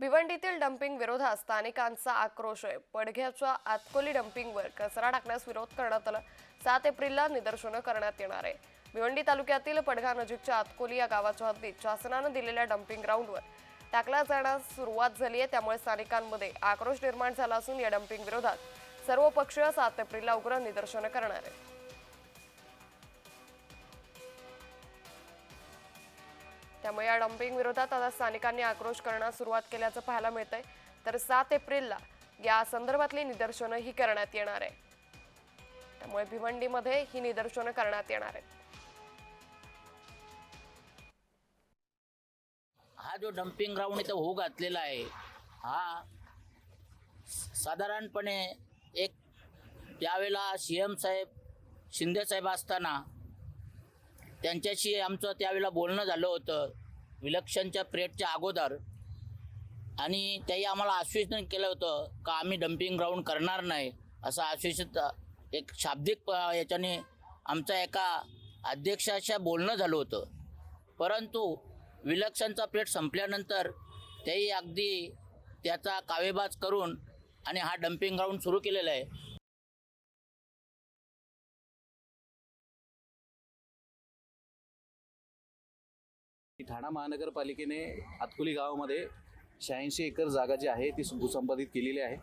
भिवंडीतील dumping विरोधात स्थानिकांचा आक्रोश आहे. पडघ्याच्या आतकोली डम्पिंगवर कचरा टाकण्यास विरोध करण्यात आला. सात एप्रिलला निदर्शनं करण्यात येणार आहे. भिवंडी तालुक्यातील पडघा नजीकच्या आतकोली या गावाच्या हद्दीत शासनानं दिलेल्या डम्पिंग ग्राउंडवर टाकला जाण्यास सुरुवात झाली आहे. त्यामुळे स्थानिकांमध्ये आक्रोश निर्माण झाला असून या डम्पिंग विरोधात सर्व पक्ष सात एप्रिलला उग्र निदर्शनं करणार आहे. त्यामुळे या डम्पिंग विरोधात आता स्थानिकांनी आक्रोश करण्यास सुरुवात केल्याचं पाहायला मिळतंय. तर सात एप्रिलला या संदर्भातली निदर्शनं ही करण्यात येणार आहे. त्यामुळे भिवंडीमध्ये ही निदर्शनं करण्यात येणार आहेत. हा जो डम्पिंग ग्राउंड इथं होऊ घातलेला आहे हा साधारणपणे एक त्यावेळेला सी एम साहेब शिंदे साहेब असताना त्यांच्याशी आमचं त्यावेळेला बोलणं झालं होतं. विलक्षणच्या पिरियडच्या अगोदर आणि त्याही आम्हाला आश्वासन केलं होतं का आम्ही डम्पिंग ग्राउंड करणार नाही असं आश्वासित एक शाब्दिक याच्याने आमचा एका अध्यक्षाच्या बोलणं झालं होतं. परंतु विलक्षणचा प्लेट संपल्यानंतर तेही अगदी त्याचा कावेबाज करून आणि हा डम्पिंग ग्राउंड सुरू केलेला आहे. ठाणा महानगरपालिकेने आतकुली गावामध्ये शहाऐंशी एकर जागा जी आहे ती भूसंपादित केलेली आहे.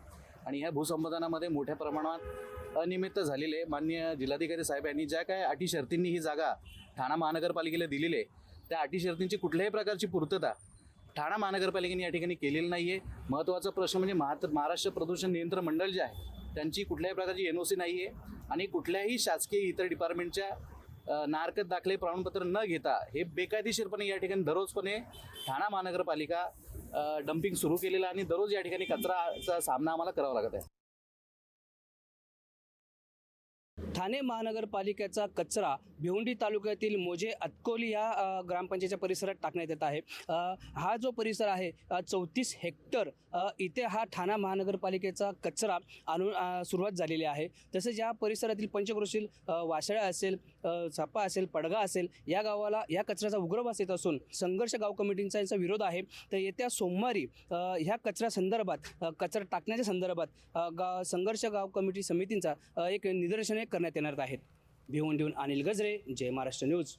आणि ह्या भूसंपादनामध्ये मोठ्या प्रमाणात अनियमित झालेले आहे. माननीय जिल्हाधिकारी साहेब यांनी ज्या काय अटी शर्तींनी ही जागा ठाणा महानगरपालिकेला दिलेली आहे त्या अटी शर्तींची कुठल्याही प्रकारची पूर्तता ठाणा महानगरपालिकेने या ठिकाणी केलेली नाही आहे महत्त्वाचा प्रश्न म्हणजे महात महाराष्ट्र प्रदूषण नियंत्रण मंडळ जे आहे त्यांची कुठल्याही प्रकारची एन ओ सी नाही आहे आणि कुठल्याही शासकीय इतर डिपार्टमेंटच्या नारकत दाखले प्रमाणपत्र न घेता हे बेकायदेशीरपणे या ठिकाणी दररोजपणे ठाणा महानगरपालिका डम्पिंग सुरू केलेलं आणि दररोज या ठिकाणी कचराचा सामना आम्हाला करावा लागत आहे. ठाणे महानगरपालिकेचा कचरा भिवंडी तालुक्यातील मोजे अतकोली या ग्रामपंचायतच्या परिसरात टाकण्यात येत आहे. हा जो परिसर आहे चौतीस हेक्टर इथे हा ठाणा महानगरपालिकेचा कचरा आणून सुरुवात झालेली आहे. तसेच या परिसरातील पंचक्रोशील अ, वासळा असेल छापा चापा असेल पडगा असेल या गावाला या कचऱ्याचा उग्रवास येत असून संघर्ष गाव कमिटींचा यांचा विरोध आहे. तर येत्या सोमवारी ह्या कचऱ्या संदर्भात कचरा टाकण्याच्या संदर्भात गा संघर्ष गाव कमिटी समितींचा एक निदर्शने करण्यात येणार आहेत. भिवंडीहून अनिल गजरे जय महाराष्ट्र न्यूज.